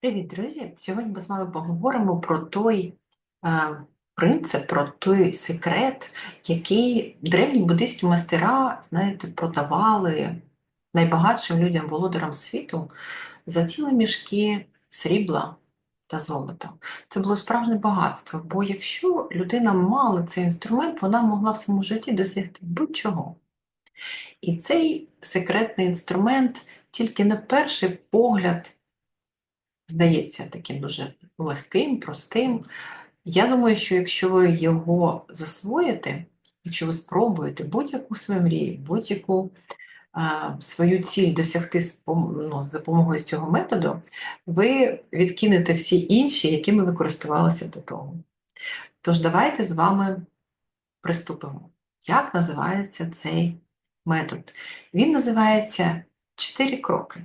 Привіт, друзі! Сьогодні ми з вами поговоримо про той е, принцип, про той секрет, який древні буддийські мастера, знаєте, продавали найбагатшим людям, володарам світу за цілі мішки срібла та золота. Це було справжнє багатство, бо якщо людина мала цей інструмент, вона могла в своєму житті досягти будь-чого. І цей секретний інструмент тільки на перший погляд здається таким дуже легким, простим. Я думаю, що якщо ви його засвоїте, якщо ви спробуєте будь-яку свою мрію, будь-яку свою ціль досягти з ну, з допомогою цього методу, ви відкинете всі інші, якими ви користувалися до того. Тож давайте з вами приступимо. Як називається цей метод? Він називається чотири кроки.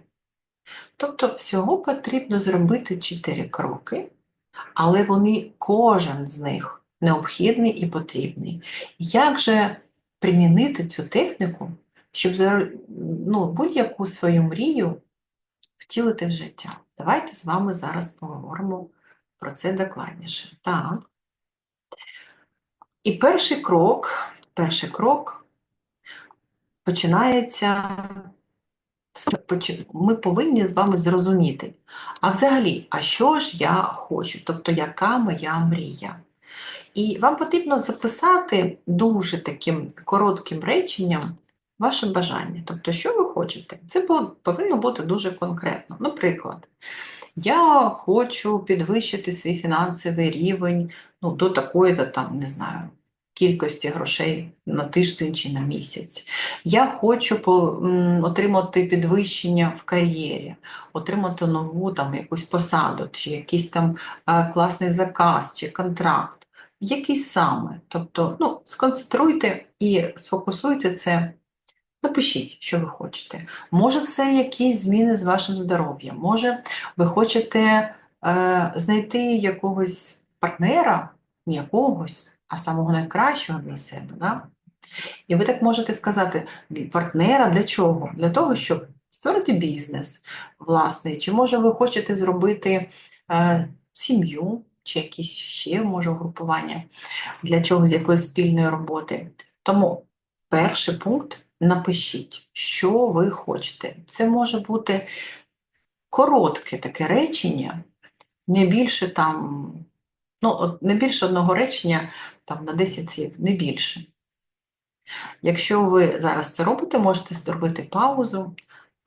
Тобто всього потрібно зробити 4 кроки, але вони, кожен з них необхідний і потрібний. Як же примінити цю техніку, щоб ну, будь-яку свою мрію втілити в життя? Давайте з вами зараз поговоримо про це докладніше. Так. І перший крок, перший крок починається ми повинні з вами зрозуміти, а взагалі, а що ж я хочу, тобто яка моя мрія? І вам потрібно записати дуже таким коротким реченням ваше бажання. Тобто, що ви хочете? Це повинно бути дуже конкретно. Наприклад, я хочу підвищити свій фінансовий рівень ну, до такої-то там, не знаю кількості грошей на тиждень чи на місяць. Я хочу отримати підвищення в кар'єрі, отримати нову там якусь посаду, чи якийсь там класний заказ, чи контракт. Який саме? Тобто, ну, сконцентруйте і сфокусуйте це. Напишіть, що ви хочете. Може, це якісь зміни з вашим здоров'ям, може, ви хочете е, знайти якогось партнера, якогось, а самого найкращого для себе. Да? І ви так можете сказати, партнера для чого? Для того, щоб створити бізнес власний, чи може ви хочете зробити е, сім'ю, чи якісь ще може групування для чогось якоїсь спільної роботи. Тому перший пункт напишіть, що ви хочете. Це може бути коротке таке речення, не більше там Ну, от не більше одного речення там, на 10 слів, не більше. Якщо ви зараз це робите, можете зробити паузу,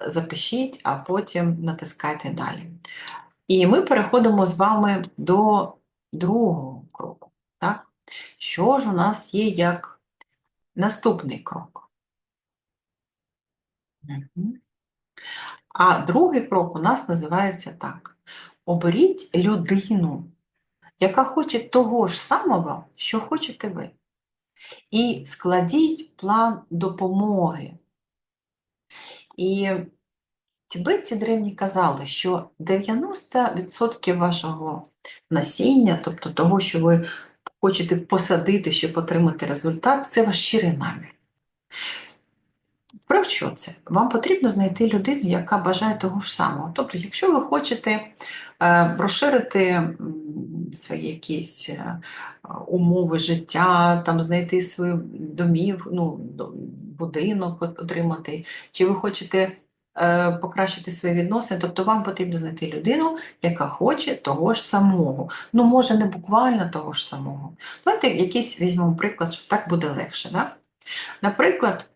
запишіть, а потім натискайте далі. І ми переходимо з вами до другого кроку. Так? Що ж у нас є як наступний крок? А другий крок у нас називається так: оберіть людину яка хоче того ж самого, що хочете ви. І складіть план допомоги. І тібетці древні казали, що 90% вашого насіння, тобто того, що ви хочете посадити, щоб отримати результат, це ваш щирий намір. Про що це? Вам потрібно знайти людину, яка бажає того ж самого. Тобто, якщо ви хочете розширити свої якісь е, умови життя, там знайти свою домів, ну, будинок отримати, чи ви хочете е, покращити свої відносини, тобто вам потрібно знайти людину, яка хоче того ж самого. Ну, може, не буквально того ж самого. Давайте якийсь візьмемо приклад, щоб так буде легше. Да? Наприклад,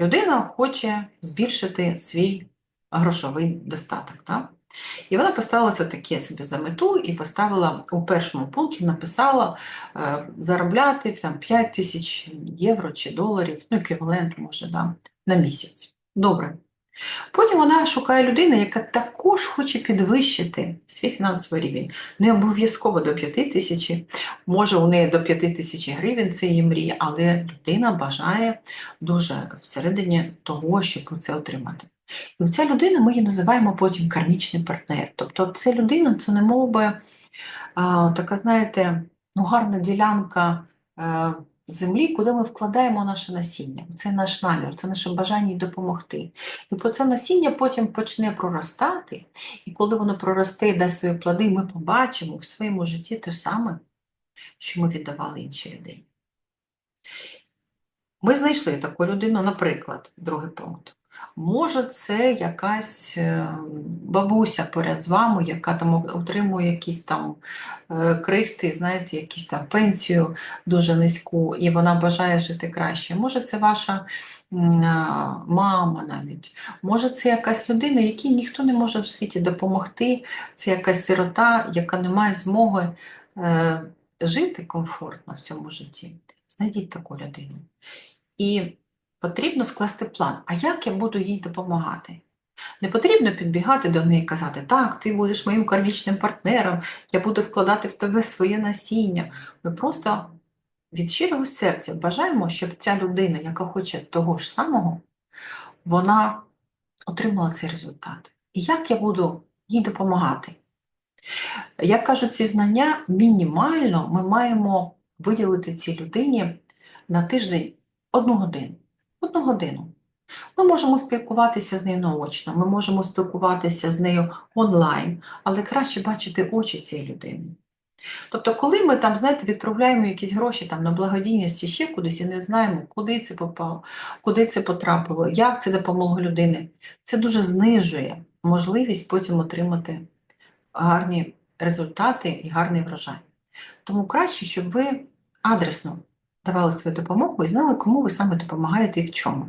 людина хоче збільшити свій грошовий достаток. Да? І вона поставила це таке собі за мету і поставила у першому пункті, написала е, заробляти там, 5 тисяч євро чи доларів, ну, еквівалент може, да, на місяць. Добре. Потім вона шукає людину, яка також хоче підвищити свій фінансовий рівень. Не обов'язково до 5 тисяч, може у неї до 5 тисяч гривень це її мрія, але людина бажає дуже всередині того, щоб це отримати. І ця людина ми її називаємо потім кармічний партнер. Тобто ця людина це не мов би а, така, знаєте, ну, гарна ділянка а, землі, куди ми вкладаємо наше насіння. Це наш намір, це наше бажання їй допомогти. І по це насіння потім почне проростати, і коли воно проросте і дасть свої плоди, ми побачимо в своєму житті те саме, що ми віддавали іншій людині. Ми знайшли таку людину, наприклад, другий пункт. Може, це якась е, бабуся поряд з вами, яка там отримує якісь там е, крихти, знаєте, якісь там пенсію дуже низьку, і вона бажає жити краще. Може, це ваша мама навіть. Може, це якась людина, якій ніхто не може в світі допомогти. Це якась сирота, яка не має змоги е, жити комфортно в цьому житті. Знайдіть таку людину. І потрібно скласти план, а як я буду їй допомагати? Не потрібно підбігати до неї і казати, так, ти будеш моїм кармічним партнером, я буду вкладати в тебе своє насіння. Ми просто від щирого серця бажаємо, щоб ця людина, яка хоче того ж самого, вона отримала цей результат. І як я буду їй допомагати? Як кажуть, ці знання мінімально ми маємо виділити цій людині на тиждень одну годину. Одну годину. Ми можемо спілкуватися з нею наочно, ми можемо спілкуватися з нею онлайн, але краще бачити очі цієї людини. Тобто, коли ми там, знаєте, відправляємо якісь гроші там, на благодійність чи ще кудись і не знаємо, куди це попало, куди це потрапило, як це допомогло людині, це дуже знижує можливість потім отримати гарні результати і гарний врожай. Тому краще, щоб ви адресно давали свою допомогу і знали, кому ви саме допомагаєте і в чому.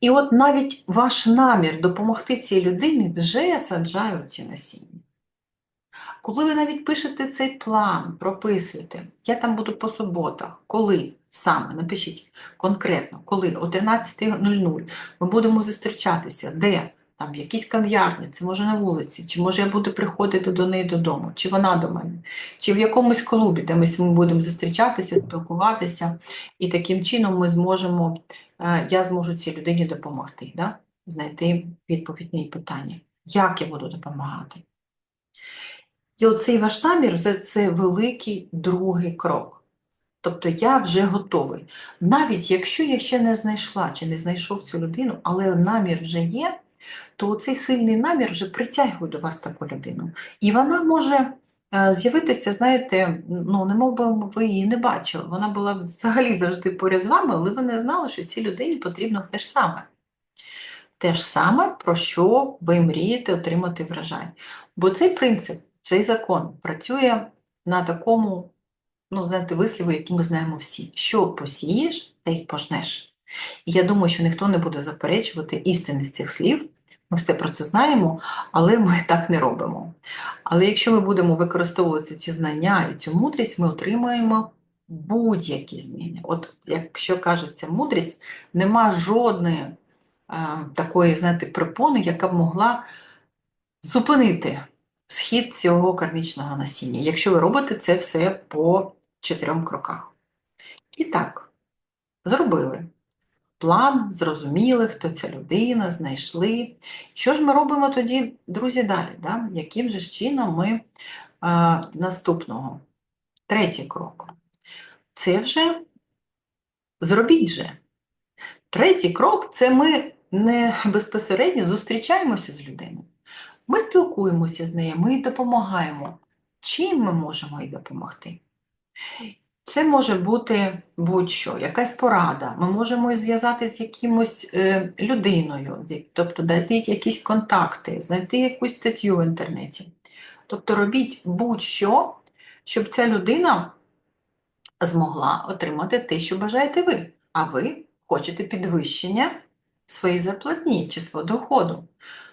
І от навіть ваш намір допомогти цій людині вже саджає ці насіння. Коли ви навіть пишете цей план, прописуєте, я там буду по суботах, коли саме, напишіть конкретно, коли о 13.00 ми будемо зустрічатися, де? Там в якійсь кав'ярні, це може на вулиці, чи може я буду приходити до неї додому, чи вона до мене, чи в якомусь клубі, де ми будемо зустрічатися, спілкуватися, і таким чином ми зможемо, е, я зможу цій людині допомогти, да? знайти відповідь на її питання. Як я буду допомагати? І оцей ваш намір це, це великий другий крок. Тобто я вже готовий. Навіть якщо я ще не знайшла чи не знайшов цю людину, але намір вже є, то цей сильний намір вже притягує до вас таку людину. І вона може е, з'явитися, знаєте, ну, не мов би ви її не бачили. Вона була взагалі завжди поряд з вами, але ви не знали, що цій людині потрібно те ж саме. Те ж саме, про що ви мрієте отримати врожай. Бо цей принцип, цей закон працює на такому, ну, знаєте, висліву, який ми знаємо всі. Що посієш, те й пожнеш. І я думаю, що ніхто не буде заперечувати істинність цих слів. Ми все про це знаємо, але ми так не робимо. Але якщо ми будемо використовувати ці знання і цю мудрість, ми отримаємо будь-які зміни. От, якщо кажеться мудрість, нема жодної е, такої, знаєте, припони, яка б могла зупинити схід цього кармічного насіння, якщо ви робите це все по чотирьом кроках. І так, зробили план, зрозуміли, хто ця людина, знайшли. Що ж ми робимо тоді, друзі, далі? Да? Яким же чином ми а, наступного? Третій крок. Це вже зробіть же. Третій крок це ми не безпосередньо зустрічаємося з людиною. Ми спілкуємося з нею, ми їй допомагаємо. Чим ми можемо їй допомогти? Це може бути будь-що, якась порада. Ми можемо зв'язати з якимось е, людиною, тобто дати якісь контакти, знайти якусь статтю в інтернеті. Тобто робіть будь-що, щоб ця людина змогла отримати те, що бажаєте ви. А ви хочете підвищення своєї зарплатні чи свого доходу.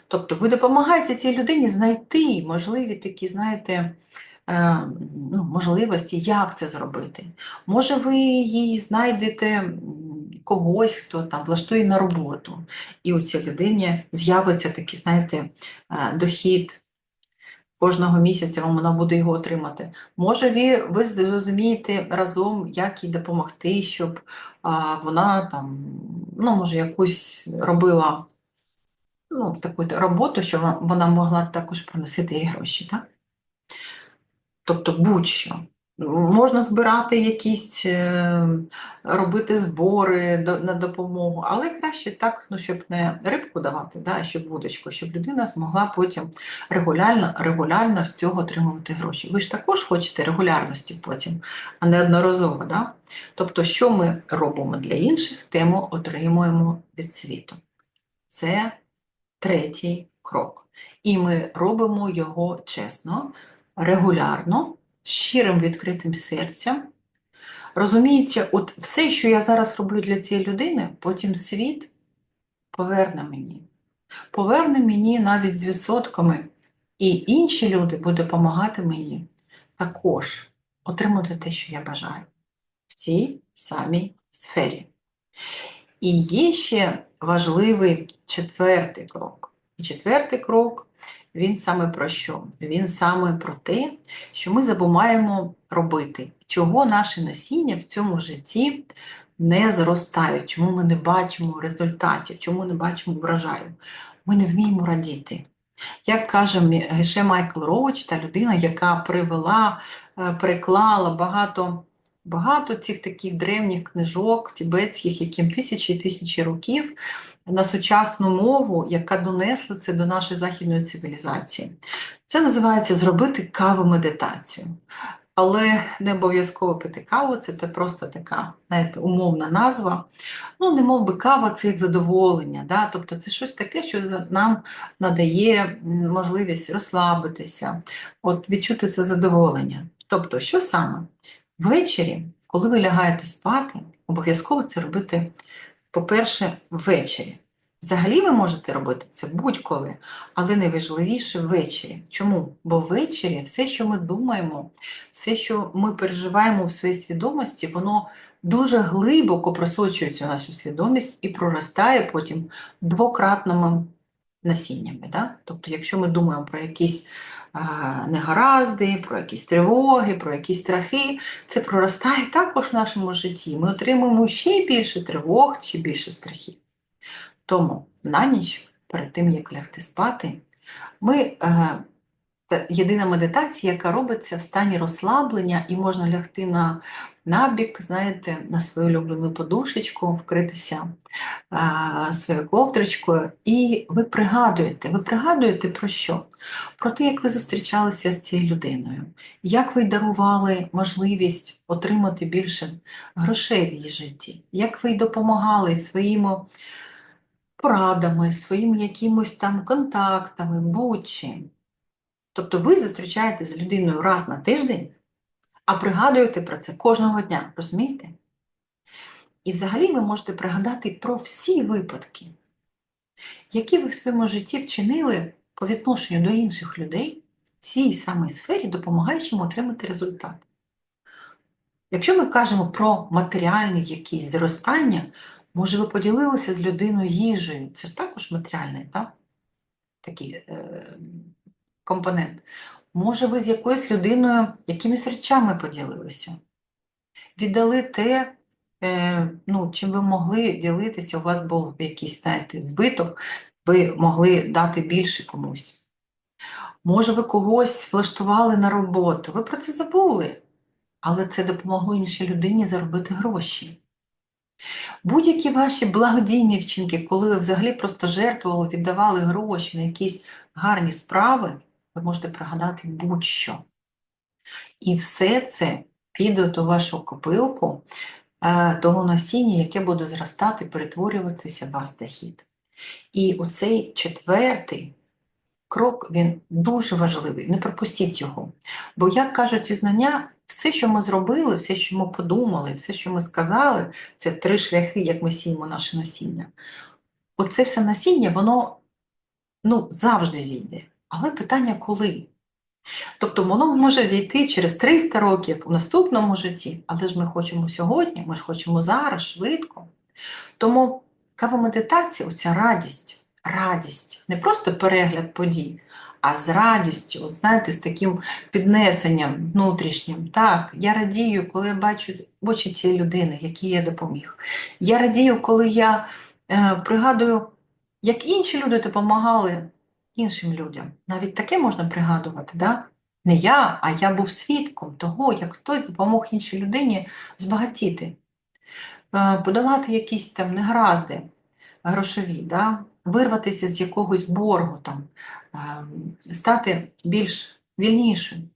Тобто ви допомагаєте цій людині знайти можливі такі, знаєте, ну, можливості, як це зробити. Може, ви їй знайдете когось, хто там влаштує на роботу, і у цій людині з'явиться такий, знаєте, е, дохід. Кожного місяця вона буде його отримати. Може, ви ви зрозумієте разом, як їй допомогти, щоб а, вона там, ну, може, якусь робила ну, таку роботу, щоб вона могла також приносити їй гроші. так? Тобто будь-що. Можна збирати якісь, е, робити збори на допомогу, але краще так, ну, щоб не рибку давати, да, щоб вудочку, щоб людина змогла потім регулярно, регулярно з цього отримувати гроші. Ви ж також хочете регулярності потім, а не одноразово. Да? Тобто, що ми робимо для інших, те ми отримуємо від світу. Це третій крок. І ми робимо його чесно, регулярно, з щирим відкритим серцем. Розумієте, от все, що я зараз роблю для цієї людини, потім світ поверне мені. Поверне мені навіть з відсотками, і інші люди будуть допомагати мені також отримати те, що я бажаю в цій самій сфері. І є ще важливий четвертий крок. І четвертий крок, він саме про що? Він саме про те, що ми забуваємо робити, чого наші насіння в цьому житті не зростають, чому ми не бачимо результатів, чому не бачимо врожаю. Ми не вміємо радіти. Як каже ще Майкл Роуч, та людина, яка привела, е, переклала багато, багато цих таких древніх книжок тібетських, яким тисячі і тисячі років, на сучасну мову, яка донесла це до нашої західної цивілізації. Це називається зробити каву-медитацію. Але не обов'язково пити каву, це просто така, знаєте, умовна назва. Ну, не мов би кава це як задоволення. Да? Тобто це щось таке, що нам надає можливість розслабитися, от відчути це задоволення. Тобто, що саме? Ввечері, коли ви лягаєте спати, обов'язково це робити, по-перше, ввечері. Взагалі ви можете робити це будь-коли, але найважливіше ввечері. Чому? Бо ввечері все, що ми думаємо, все, що ми переживаємо в своїй свідомості, воно дуже глибоко просочується в нашу свідомість і проростає потім двократними насіннями. Да? Тобто, якщо ми думаємо про якісь негаразди, про якісь тривоги, про якісь страхи, це проростає також в нашому житті. Ми отримуємо ще більше тривог, ще більше страхів. Тому на ніч, перед тим як лягти спати, ми е, єдина медитація, яка робиться в стані розслаблення, і можна лягти на набік, знаєте, на свою улюблену подушечку, вкритися а, своєю ковдрочкою, і ви пригадуєте, ви пригадуєте про що? Про те, як ви зустрічалися з цією людиною, як ви дарували можливість отримати більше грошей в її житті, як ви допомагали своїми порадами, своїми якимось там контактами, будь-чим. Тобто ви зустрічаєтесь з людиною раз на тиждень, а пригадуєте про це кожного дня, розумієте? І взагалі ви можете пригадати про всі випадки, які ви в своєму житті вчинили по відношенню до інших людей в цій самій сфері, допомагаючи їм отримати результат. Якщо ми кажемо про матеріальне якісь зростання, може ви поділилися з людиною їжею, це ж також матеріальний, так? Такий е, компонент. Може, ви з якоюсь людиною якимись речами поділилися, віддали те, е, ну, чим ви могли ділитися, у вас був якийсь, знаєте, збиток, ви могли дати більше комусь. Може, ви когось влаштували на роботу, ви про це забули, але це допомогло іншій людині заробити гроші. Будь-які ваші благодійні вчинки, коли ви взагалі просто жертвували, віддавали гроші на якісь гарні справи, ви можете пригадати будь-що. І все це піде до вашу копилку е, того насіння, яке буде зростати, перетворюватися в вас дохід. І оцей четвертий крок, він дуже важливий, не пропустіть його. Бо, як кажуть ці знання, все, що ми зробили, все, що ми подумали, все, що ми сказали, це три шляхи, як ми сіємо наше насіння. Оце все насіння, воно ну, завжди зійде. Але питання коли? Тобто воно може зійти через 300 років у наступному житті, але ж ми хочемо сьогодні, ми ж хочемо зараз, швидко. Тому кавомедитація, оця радість, радість, не просто перегляд подій, а з радістю, от знаєте, з таким піднесенням внутрішнім. Так, я радію, коли я бачу очі цієї людини, якій я допоміг. Я радію, коли я е, пригадую, як інші люди допомагали іншим людям. Навіть таке можна пригадувати, да? Не я, а я був свідком того, як хтось допомог іншій людині збагатіти, е, подолати якісь там негаразди грошові, да? вирватися з якогось боргу, там, е, стати більш вільнішим.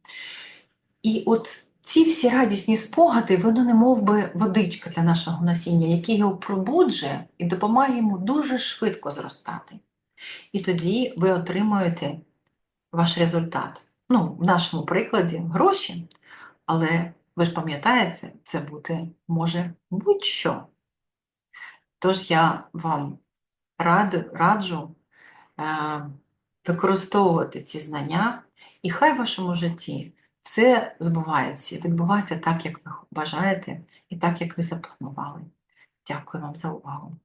І от ці всі радісні спогади, воно не мов би водичка для нашого насіння, який його пробуджує і допомагає йому дуже швидко зростати. І тоді ви отримуєте ваш результат. Ну, в нашому прикладі гроші, але ви ж пам'ятаєте, це бути може будь-що. Тож я вам раду, раджу е, використовувати ці знання, і хай в вашому житті все збувається, відбувається так, як ви бажаєте, і так, як ви запланували. Дякую вам за увагу.